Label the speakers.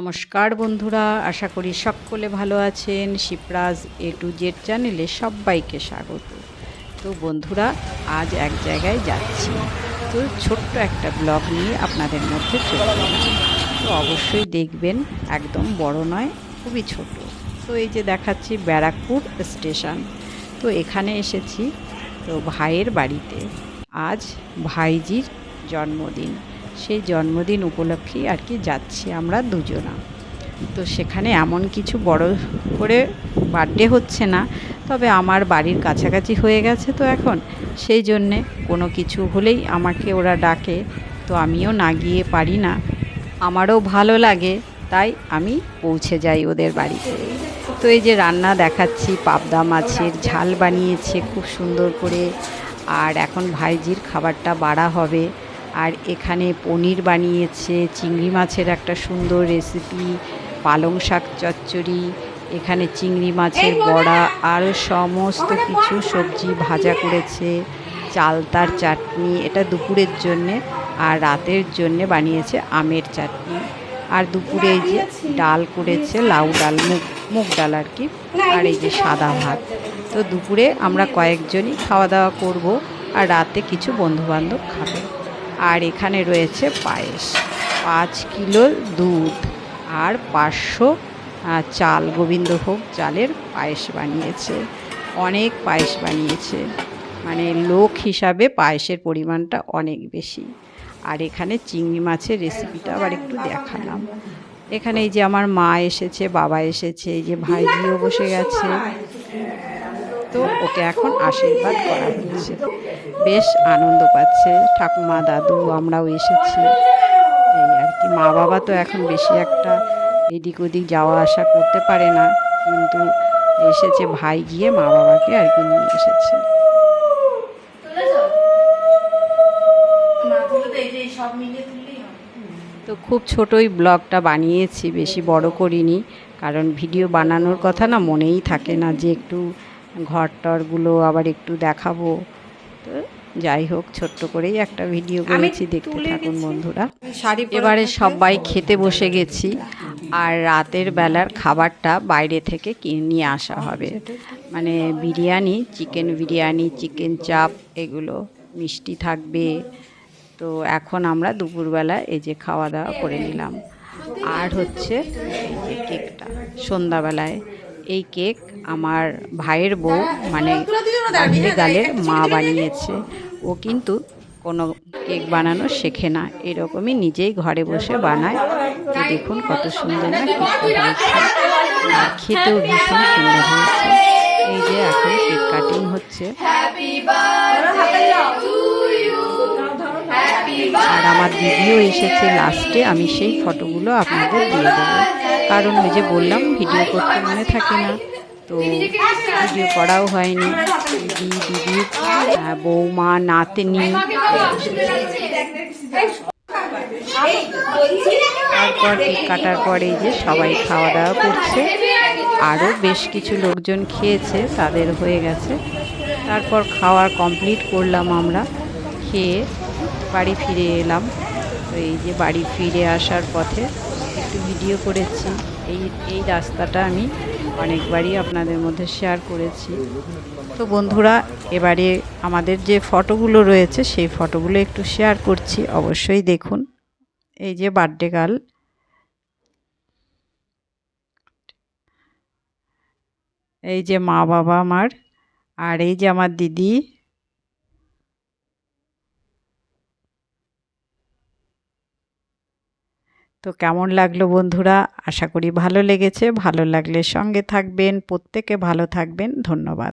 Speaker 1: নমস্কার বন্ধুরা, আশা করি সকলে ভালো আছেন। শিবরাজ এ টু জেড চ্যানেলে সবাইকে স্বাগত। তো বন্ধুরা, আজ এক জায়গায় যাচ্ছি। তো ছোট্ট একটা ব্লগ নিয়ে আপনাদের মধ্যে চলে। তো অবশ্যই দেখবেন, একদম বড় নয়, খুবই ছোট। তো এই যে দেখাচ্ছি ব্যারাকপুর স্টেশন। তো এখানে এসেছি তো ভাইয়ের বাড়িতে। আজ ভাইজির জন্মদিন। সেই জন্মদিন উপলক্ষেই আর কি যাচ্ছি আমরা দুজনা। তো সেখানে এমন কিছু বড় করে বার্থডে হচ্ছে না, তবে আমার বাড়ির কাছাকাছি হয়ে গেছে তো এখন। সেই জন্যে কোনো কিছু হলেই আমাকে ওরা ডাকে, তো আমিও না গিয়ে পারি না। আমারও ভালো লাগে, তাই আমি পৌঁছে যাই ওদের বাড়িতে। তো এই যে রান্না দেখাচ্ছি, পাবদা মাছের ঝাল বানিয়েছে খুব সুন্দর করে। আর এখন ভাইজির খাবারটা বাড়া হবে। আর এখানে পনির বানিয়েছে চিংড়ি মাছের একটা সুন্দর রেসিপি পালং শাক চচ্চড়ি এখানে চিংড়ি মাছের বড়া আর সমস্ত কিছু সবজি ভাজা করেছে চালতার চাটনি এটা দুপুরের জন্যে আর রাতের জন্যে বানিয়েছে আমের চাটনি। আর দুপুরে এই যে ডাল করেছে লাউ ডাল মুগ মুগ ডাল আর কি আর এই যে সাদা ভাত। তো দুপুরে আমরা কয়েকজনই খাওয়া দাওয়া করব আর রাতে কিছু বন্ধুবান্ধব খাবে। আর এখানে রয়েছে পায়েস। পাঁচ কিলো দুধ আর পাঁচশো চাল। গোবিন্দভোগ চালের পায়েস বানিয়েছে। অনেক পায়েস বানিয়েছে। মানে লোক হিসাবে পায়েসের পরিমাণটা অনেক বেশি। আর এখানে চিংড়ি মাছের রেসিপিটা আবার একটু দেখালাম। এখানে এই যে আমার মা এসেছে, বাবা এসেছে, এই যে ভাইজিও বসে গেছে। তো ওকে এখন আশীর্বাদ করা হচ্ছে। বেশ আনন্দ পাচ্ছে। ঠাকুমা, দাদু, আমরাও এসেছি। এই আর কি মা বাবা তো এখন বেশি একটা এদিক ওদিক যাওয়া আসা করতে পারে না, কিন্তু এসেছে ভাই গিয়ে মা বাবাকে আর কি নিয়ে এসেছে। তো খুব ছোটই ব্লগটা বানিয়েছি, বেশি বড় করিনি, কারণ ভিডিও বানানোর কথা না মনেই থাকে না যে একটু ঘর টরগুলো আবার একটু দেখাবো। তো যাই হোক ছোট্ট করেই একটা ভিডিও করেছি দেখতে থাকুন বন্ধুরা। এবারে সবাই খেতে বসে গেছি আর রাতের বেলার খাবারটা বাইরে থেকে কিনে নিয়ে আসা হবে। মানে বিরিয়ানি চিকেন বিরিয়ানি চিকেন চাপ এগুলো মিষ্টি থাকবে। তো এখন আমরা দুপুরবেলা এই যে খাওয়া দাওয়া করে নিলাম। আর হচ্ছে এই যে কেকটা সন্ধ্যাবেলায় এই কেক আমার ভাইয়ের বউ মানে গালের মা বানিয়েছে। ও কিন্তু কোনো কেক বানানো শেখে না। এরকমই নিজেই ঘরে বসে বানায়। তো দেখুন কত সুন্দর না কেকটা হয়েছে আর খেতেও ভীষণ সুন্দর হয়েছে। এই যে এখন কেক কাটিং হচ্ছে। আর আমার দিদিও এসেছে লাস্টে। আমি সেই ফটোগুলো আপনাদের দিয়ে দেবো। কারণ ওই যে বললাম, ভিডিও করতে মনে থাকে না, তো ভিডিও করাও হয়নি। দিদি দিদি বৌমা, নাতনি। তারপর কেক কাটার পরে যে সবাই খাওয়া দাওয়া করছে। আরও বেশ কিছু লোকজন খেয়েছে, তাদের হয়ে গেছে। তারপর খাওয়ার কমপ্লিট করলাম আমরা, খেয়ে বাড়ি ফিরে এলাম। তো এই যে বাড়ি ফিরে আসার পথে একটু ভিডিও করেছি। এই এই রাস্তাটা আমি অনেকবারই আপনাদের মধ্যে শেয়ার করেছি। তো বন্ধুরা, এবারে আমাদের যে ফটোগুলো রয়েছে, সেই ফটোগুলো একটু শেয়ার করছি। অবশ্যই দেখুন। এই যে বার্থডে গার্ল এই যে মা বাবা আমার। আর এই যে আমার দিদি। তো কেমন লাগল বন্ধুরা? আশা করি ভালো লেগেছে। ভালো লাগলে সঙ্গে থাকবেন, প্রত্যেকে ভালো থাকবেন। ধন্যবাদ।